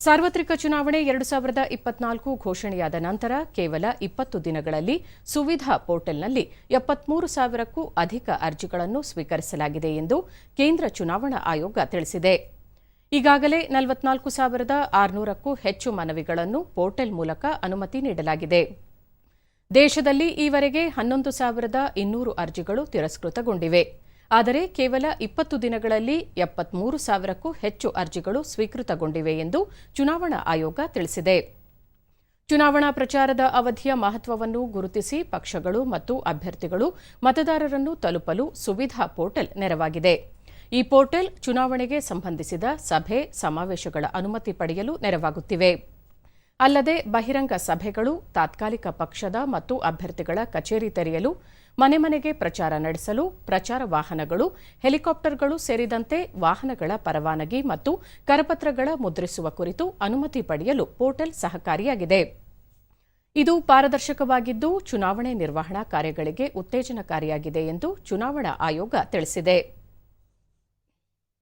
ಸಾರ್ವತ್ರಿಕ ಚುನಾವಣೆ ಎರಡು ಸಾವಿರದ ಇಪ್ಪತ್ನಾಲ್ಕು ಘೋಷಣೆಯಾದ ನಂತರ ಕೇವಲ ಇಪ್ಪತ್ತು ದಿನಗಳಲ್ಲಿ ಸುವಿಧಾ ಪೋರ್ಟಲ್ನಲ್ಲಿ ಎಪ್ಪತ್ಮೂರು ಸಾವಿರಕ್ಕೂ ಅಧಿಕ ಅರ್ಜಿಗಳನ್ನು ಸ್ವೀಕರಿಸಲಾಗಿದೆ ಎಂದು ಕೇಂದ್ರ ಚುನಾವಣಾ ಆಯೋಗ ತಿಳಿಸಿದೆ. ಈಗಾಗಲೇ ನಲವತ್ನಾಲ್ಕು ಸಾವಿರದ ಆರುನೂರಕ್ಕೂ ಹೆಚ್ಚು ಮನವಿಗಳನ್ನು ಪೋರ್ಟಲ್ ಮೂಲಕ ಅನುಮತಿ ನೀಡಲಾಗಿದೆ. ದೇಶದಲ್ಲಿ ಈವರೆಗೆ ಹನ್ನೊಂದು ಸಾವಿರದ ಇನ್ನೂರು ಅರ್ಜಿಗಳು ತಿರಸ್ಕೃತಗೊಂಡಿವೆ. ಆದರೆ ಕೇವಲ ಇಪ್ಪತ್ತು ದಿನಗಳಲ್ಲಿ ಎಪ್ಪತ್ಮೂರು ಸಾವಿರಕ್ಕೂ ಹೆಚ್ಚು ಅರ್ಜಿಗಳು ಸ್ವೀಕೃತಗೊಂಡಿವೆ ಎಂದು ಚುನಾವಣಾ ಆಯೋಗ ತಿಳಿಸಿದೆ. ಚುನಾವಣಾ ಪ್ರಚಾರದ ಅವಧಿಯ ಮಹತ್ವವನ್ನು ಗುರುತಿಸಿ ಪಕ್ಷಗಳು ಮತ್ತು ಅಭ್ಯರ್ಥಿಗಳು ಮತದಾರರನ್ನು ತಲುಪಲು ಸುವಿಧಾ ಪೋರ್ಟಲ್ ನೆರವಾಗಿದೆ. ಈ ಪೋರ್ಟಲ್ ಚುನಾವಣೆಗೆ ಸಂಬಂಧಿಸಿದ ಸಭೆ, ಸಮಾವೇಶಗಳ ಅನುಮತಿ ಪಡೆಯಲು ನೆರವಾಗುತ್ತಿವೆ. ಅಲ್ಲದೆ ಬಹಿರಂಗ ಸಭೆಗಳು ತಾತ್ಕಾಲಿಕ ಪಕ್ಷದ ಮತ್ತು ಅಭ್ಯರ್ಥಿಗಳ ಕಚೇರಿ ತೆರೆಯಲು ಮನೆ ಮನೆಗೆ ಪ್ರಚಾರ ನಡೆಸಲು, ಪ್ರಚಾರ ವಾಹನಗಳು, ಹೆಲಿಕಾಪ್ಟರ್ಗಳು ಸೇರಿದಂತೆ ವಾಹನಗಳ ಪರವಾನಗಿ ಮತ್ತು ಕರಪತ್ರಗಳ ಮುದ್ರಿಸುವ ಕುರಿತು ಅನುಮತಿ ಪಡೆಯಲು ಪೋರ್ಟಲ್ ಸಹಕಾರಿಯಾಗಿದೆ. ಇದು ಪಾರದರ್ಶಕವಾಗಿದ್ದು, ಚುನಾವಣೆ ನಿರ್ವಹಣಾ ಕಾರ್ಯಗಳಿಗೆ ಉತ್ತೇಜನಕಾರಿಯಾಗಿದೆ ಎಂದು ಚುನಾವಣಾ ಆಯೋಗ ತಿಳಿಸಿದೆ.